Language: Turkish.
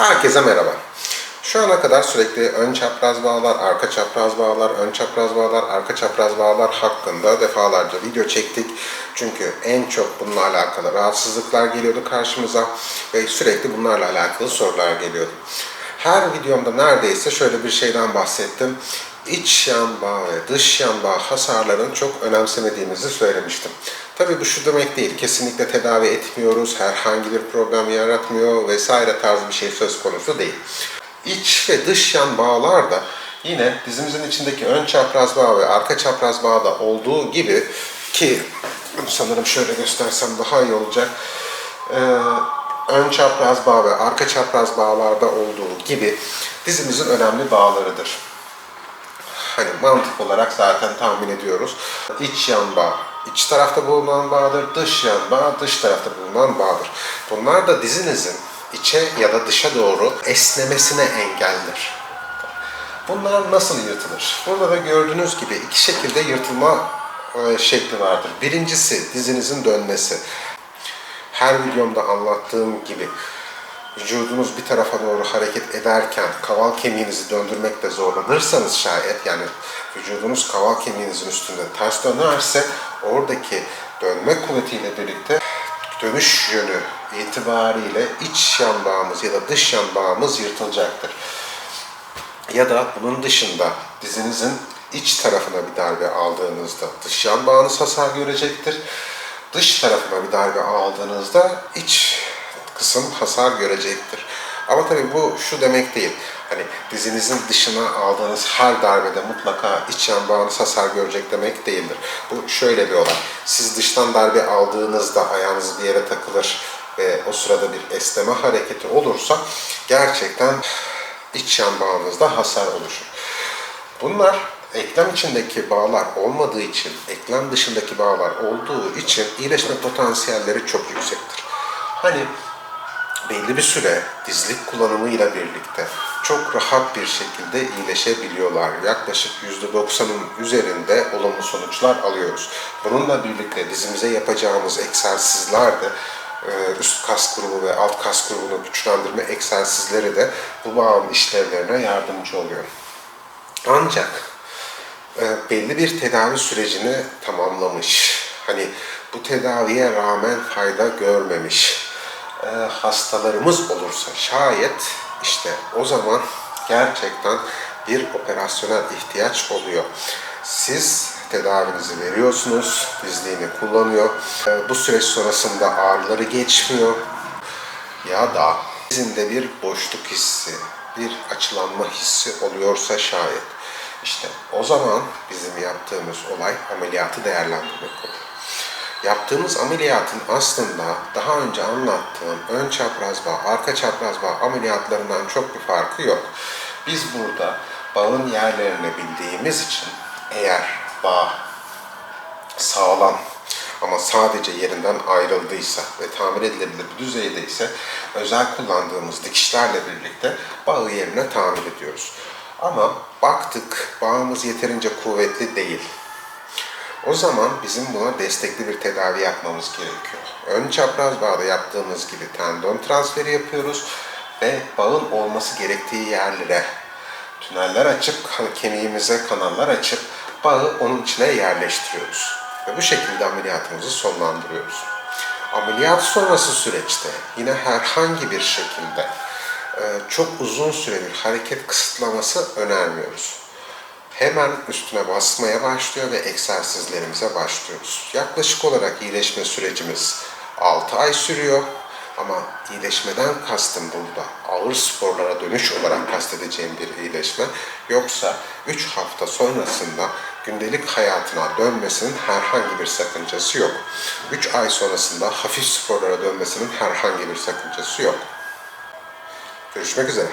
Herkese merhaba. Şu ana kadar sürekli ön çapraz bağlar, arka çapraz bağlar, ön çapraz bağlar, arka çapraz bağlar hakkında defalarca video çektik. Çünkü en çok bununla alakalı rahatsızlıklar geliyordu karşımıza ve sürekli bunlarla alakalı sorular geliyordu. Her videomda neredeyse şöyle bir şeyden bahsettim. İç yan bağ ve dış yan bağ hasarlarını çok önemsemediğimizi söylemiştim. Tabii bu şu demek değil, kesinlikle tedavi etmiyoruz, herhangi bir problem yaratmıyor vesaire tarzı bir şey söz konusu değil. İç ve dış yan bağlar da yine dizimizin içindeki ön çapraz bağ ve arka çapraz bağda olduğu gibi ki sanırım şöyle göstersem daha iyi olacak. Ee, ön çapraz bağ ve arka çapraz bağlarda olduğu gibi dizimizin önemli bağlarıdır. Hani mantık olarak zaten tahmin ediyoruz. İç yan bağ, iç tarafta bulunan bağdır, dış yan bağ, dış tarafta bulunan bağdır. Bunlar da dizinizin içe ya da dışa doğru esnemesine engeldir. Bunlar nasıl yırtılır? Burada da gördüğünüz gibi iki şekilde yırtılma e, şekli vardır. Birincisi dizinizin dönmesi. Her videomda anlattığım gibi vücudunuz bir tarafa doğru hareket ederken kaval kemiğinizi döndürmekte zorlanırsanız şayet yani vücudunuz kaval kemiğinizin üstünde ters dönerse oradaki dönme kuvvetiyle birlikte dönüş yönü itibariyle iç yan bağımız ya da dış yan bağımız yırtılacaktır. Ya da bunun dışında dizinizin iç tarafına bir darbe aldığınızda dış yan bağınız hasar görecektir. Dış tarafına bir darbe aldığınızda iç kısım hasar görecektir. Ama tabii bu şu demek değil. Hani dizinizin dışına aldığınız her darbede mutlaka iç yan bağınız hasar görecek demek değildir. Bu şöyle bir olay. Siz dıştan darbe aldığınızda ayağınız bir yere takılır ve o sırada bir esneme hareketi olursa gerçekten iç yan bağınızda hasar oluşur. Bunlar eklem içindeki bağlar olmadığı için, eklem dışındaki bağlar olduğu için iyileşme potansiyelleri çok yüksektir. Hani belli bir süre dizlik kullanımıyla birlikte çok rahat bir şekilde iyileşebiliyorlar. Yaklaşık %90'ın üzerinde olumlu sonuçlar alıyoruz. Bununla birlikte dizimize yapacağımız egzersizler de e, üst kas grubu ve alt kas grubunu güçlendirme egzersizleri de bu bağın işlevlerine yardımcı oluyor. Ancak e, belli bir tedavi sürecini tamamlamış, hani bu tedaviye rağmen fayda görmemiş e, hastalarımız olursa şayet işte o zaman gerçekten bir operasyona ihtiyaç oluyor. Siz tedavinizi veriyorsunuz, dizliğini kullanıyor. E, bu süreç sonrasında ağrıları geçmiyor ya da dizinde bir boşluk hissi, bir açılanma hissi oluyorsa şayet işte o zaman bizim yaptığımız olay ameliyatı değerlendirmek oluyor. Yaptığımız ameliyatın aslında daha önce anlattığım ön çapraz bağ, arka çapraz bağ ameliyatlarından çok bir farkı yok. Biz burada bağın yerlerini bildiğimiz için eğer bağ sağlam ama sadece yerinden ayrıldıysa ve tamir edilebilir bir düzeyde ise özel kullandığımız dikişlerle birlikte bağı yerine tamir ediyoruz. Ama baktık bağımız yeterince kuvvetli değil. O zaman bizim buna destekli bir tedavi yapmamız gerekiyor. Ön çapraz bağda yaptığımız gibi tendon transferi yapıyoruz ve bağın olması gerektiği yerlere tüneller açıp kemiğimize kanallar açıp bağı onun içine yerleştiriyoruz. Ve bu şekilde ameliyatımızı sonlandırıyoruz. Ameliyat sonrası süreçte yine herhangi bir şekilde çok uzun süre bir hareket kısıtlaması önermiyoruz hemen üstüne basmaya başlıyor ve egzersizlerimize başlıyoruz. Yaklaşık olarak iyileşme sürecimiz 6 ay sürüyor. Ama iyileşmeden kastım burada ağır sporlara dönüş olarak kastedeceğim bir iyileşme. Yoksa 3 hafta sonrasında gündelik hayatına dönmesinin herhangi bir sakıncası yok. 3 ay sonrasında hafif sporlara dönmesinin herhangi bir sakıncası yok. Görüşmek üzere.